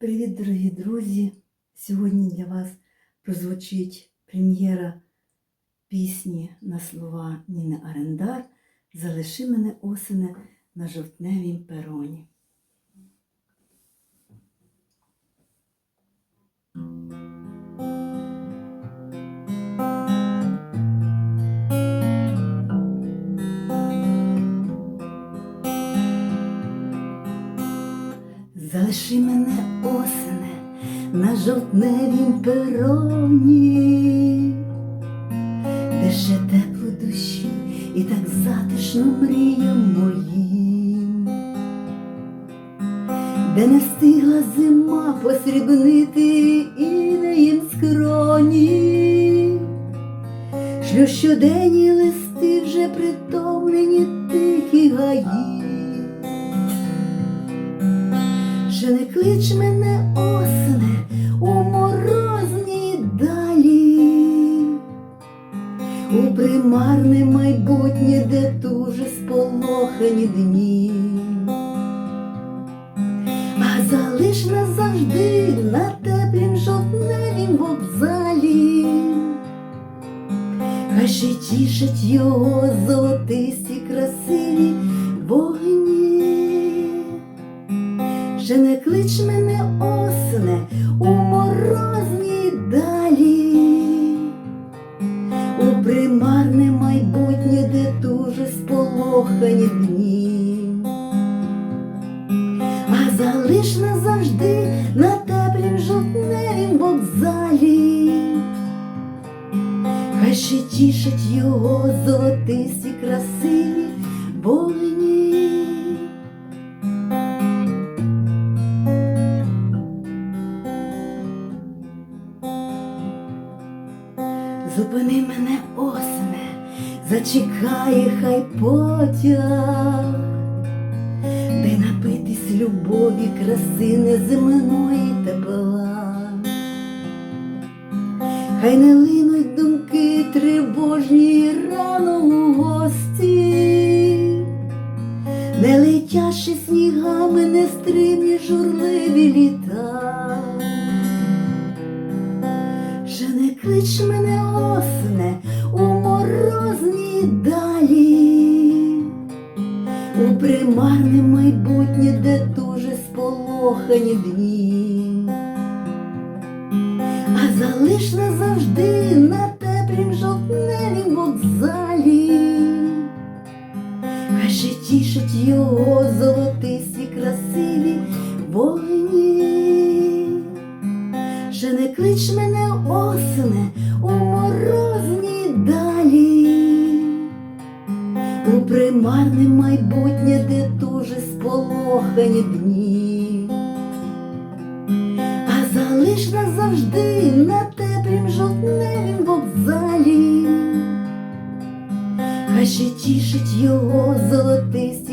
Привіт, дорогі друзі! Сьогодні для вас прозвучить прем'єра пісні на слова Ніни Арендар Залиши мене осене на жовтневім пероні. Залиши мене осене на жовтневім пероні, де ще тепло душі і так затишно мріям моїм, де не встигла зима посрібнити інеїм скроні, що щоденні листи вже притомлені тихі гаї. Вже не клич мене осене у морозні далі, у примарне майбутнє, де дуже сполохані дні, а залиш назавжди на теплім жовтневім вокзалі, хай ще тішать його золотисті красиві Вже не клич мене осене у морозні далі, у примарне майбутнє, де дуже сполохані дні, а залиш назавжди на теплім жовтневім вокзалі, хай ще тішать його золотисті красиві вогні. Зупини мене осене, зачекає хай потяг, де напитись любові, краси неземної тепла. Хай не линуть думки тривожні рано у гості, не летяши снігами нестримні журливі літа. Не клич мене осене у морозні далі, у примарне майбутнє, де дуже сполохані дні, а залиш назавжди на теплім жовтневім вокзалі, хай ще тішать його золотисті красиві вогні. Вже не клич мене осене у морозні далі, у примарне майбутнє, де дуже сполохані дні, а залиш назавжди на теплім жовтневім вокзалі, хай ще тішить його золотисті